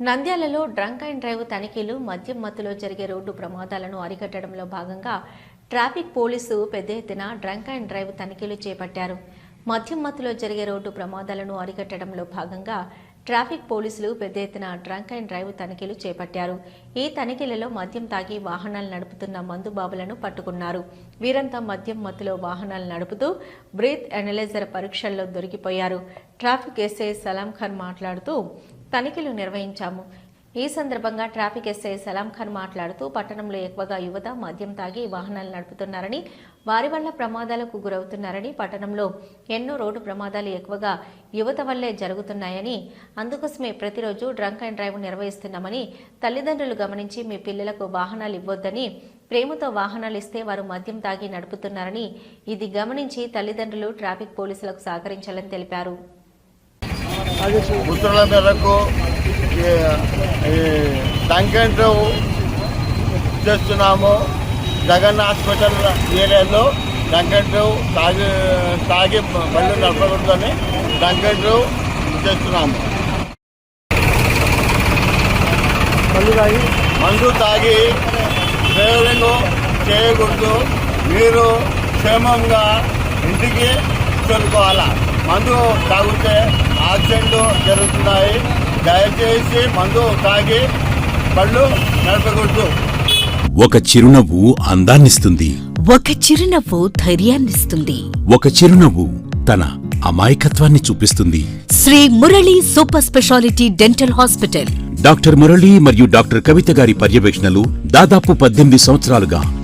నంద్యాలలో drunk and drive తనిఖీలు మద్యం మత్తులో జరిగే రోడ్డు ప్రమాదాలను అరికట్టడంలో భాగంగా ట్రాఫిక్ పోలీసు పెద్ద ఎత్తున డ్రంక్ అండ్ డ్రైవ్ తనిఖీలు చేపట్టారు. మద్యం మత్తులో జరిగే రోడ్డు ప్రమాదాలను అరికట్టడంలో భాగంగా ట్రాఫిక్ పోలీసులు పెద్ద ఎత్తున డ్రంక్ అండ్ డ్రైవ్ తనిఖీలు చేపట్టారు. ఈ తనిఖీలలో మద్యం తాగి వాహనాలు నడుపుతున్న మందుబాబులను పట్టుకున్నారు. వీరంతా మద్యం మత్తులో వాహనాలు నడుపుతూ బ్రీత్ అనలైజర్ పరీక్షల్లో దొరికిపోయారు. ట్రాఫిక్ ఎస్ఐ సలాం ఖాన్ మాట్లాడుతూ తనిఖీలు నిర్వహించాము. ఈ సందర్భంగా ట్రాఫిక్ ఎస్ఐ సలాం ఖాన్ మాట్లాడుతూ పట్టణంలో ఎక్కువగా యువత మద్యం తాగి వాహనాలు నడుపుతున్నారని వారి వల్ల ప్రమాదాలకు గురవుతున్నారని పట్టణంలో ఎన్నో రోడ్డు ప్రమాదాలు ఎక్కువగా యువత వల్లే జరుగుతున్నాయని అందుకోసమే ప్రతిరోజు డ్రంక్ అండ్ డ్రైవ్ నిర్వహిస్తున్నామని తల్లిదండ్రులు గమనించి మీ పిల్లలకు వాహనాలు ఇవ్వొద్దని ప్రేమతో వాహనాలు ఇస్తే వారు మద్యం తాగి నడుపుతున్నారని ఇది గమనించి తల్లిదండ్రులు ట్రాఫిక్ పోలీసులకు సహకరించాలని తెలిపారు. ఉత్తర్వుల మేరకు టంకెంట్ చేస్తున్నాము. జగన్ హాస్పిటల్ ఏరియాలో టంకెంట్ తాగి తాగి బండి నడపకూడదని టంకెంట్ చేస్తున్నాము. మందు తాగి డ్రైవింగ్ చేయకూడదు. మీరు క్షేమంగా ఇంటికి చేరుకోవాలా? మందు తాగితే యాక్సిడెంట్లు జరుగుతున్నాయి. దయచేసి మందు తాగి బళ్ళు నడపకూడదు. ఒక చిరునవ్వు అందాన్నిస్తుంది. ఒక చిరునవ్వు ధైర్యాన్నిస్తుంది. ఒక చిరునవ్వు తన అమాయకత్వాన్ని చూపిస్తుంది. Shri Murali super speciality dental hospital. Doctor Murali మరియు డాక్టర్ కవిత గారి పర్యవేక్షణలు దాదాపు పద్దెనిమిది సంవత్సరాలుగా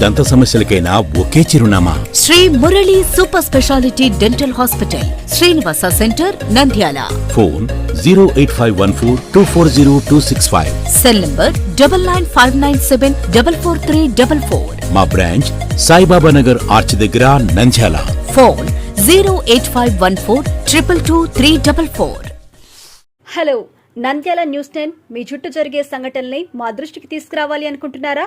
దంత సమస్యలకైనా ఒకే చిరునామా. Shri Murali super speciality dental hospital Srinivasa centre Nandyal. Phone zero eight five one four two four zero two six five. Cell number double nine five nine seven double four three double four. మా branch Saibaba Nagar arch దగ్గర Nandyal. Phone zero eight five one four triple two three double four. Hello Nandyal news ten మీ చుట్టూ జరిగే సంఘటనల్ని మా దృష్టికి తీసుకురావాలి అనుకుంటున్నారా?